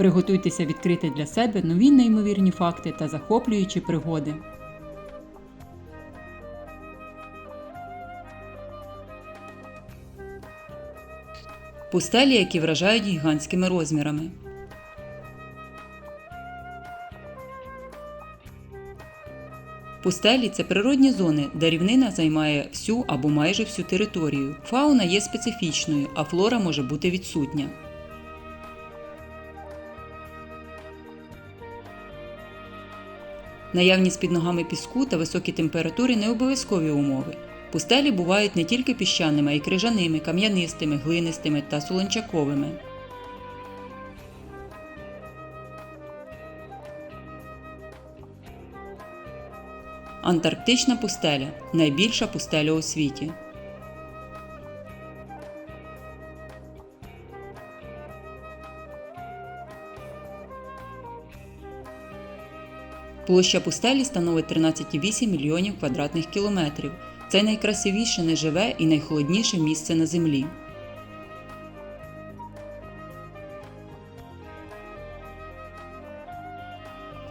Приготуйтеся відкрити для себе нові неймовірні факти та захоплюючі пригоди. Пустелі, які вражають гігантськими розмірами. Пустелі це природні зони, де рівнина займає всю або майже всю територію. Фауна є специфічною, а флора може бути відсутня. Наявність під ногами піску та високі температури не обов'язкові умови. Пустелі бувають не тільки піщаними, а й крижаними, кам'янистими, глинистими та солончаковими. Антарктична пустеля найбільша пустеля у світі. Площа пустелі становить 13,8 мільйонів квадратних кілометрів. Це найкрасивіше неживе і найхолодніше місце на землі.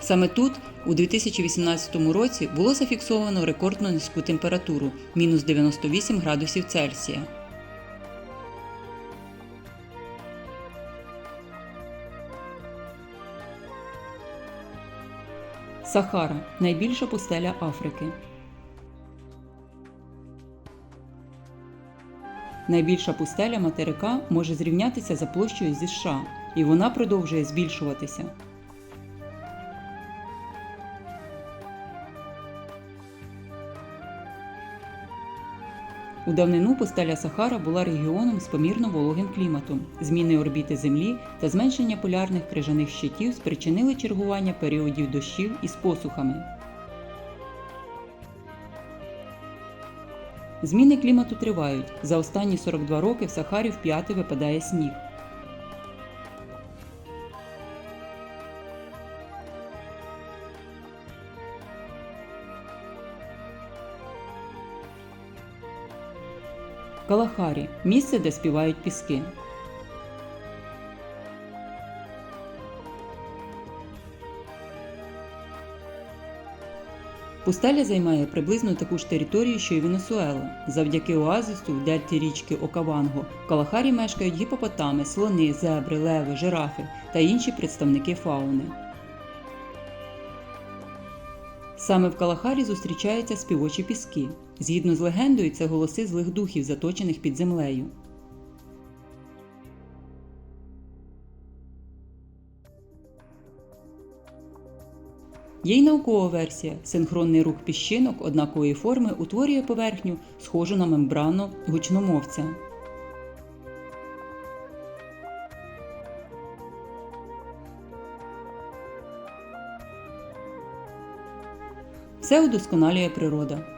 Саме тут, у 2018 році, було зафіксовано рекордно низьку температуру мінус 98 градусів Цельсія. Сахара найбільша пустеля Африки. Найбільша пустеля материка може зрівнятися за площею зі США, і вона продовжує збільшуватися. У давнину пустеля Сахара була регіоном з помірно вологим кліматом. Зміни орбіти Землі та зменшення полярних крижаних щитів спричинили чергування періодів дощів із посухами. Зміни клімату тривають. За останні 42 роки в Сахарі вп'яти випадає сніг. Калахарі місце, де співають піски. Пустеля займає приблизно таку ж територію, що й Венесуела. Завдяки оазису в дельті річки Окаванго в Калахарі мешкають гіпопотами, слони, зебри, леви, жирафи та інші представники фауни. Саме в Калахарі зустрічаються співочі піски. Згідно з легендою, це голоси злих духів, заточених під землею. Є й наукова версія. Синхронний рух піщинок однакової форми утворює поверхню, схожу на мембрану гучномовця. Все удосконалює природа.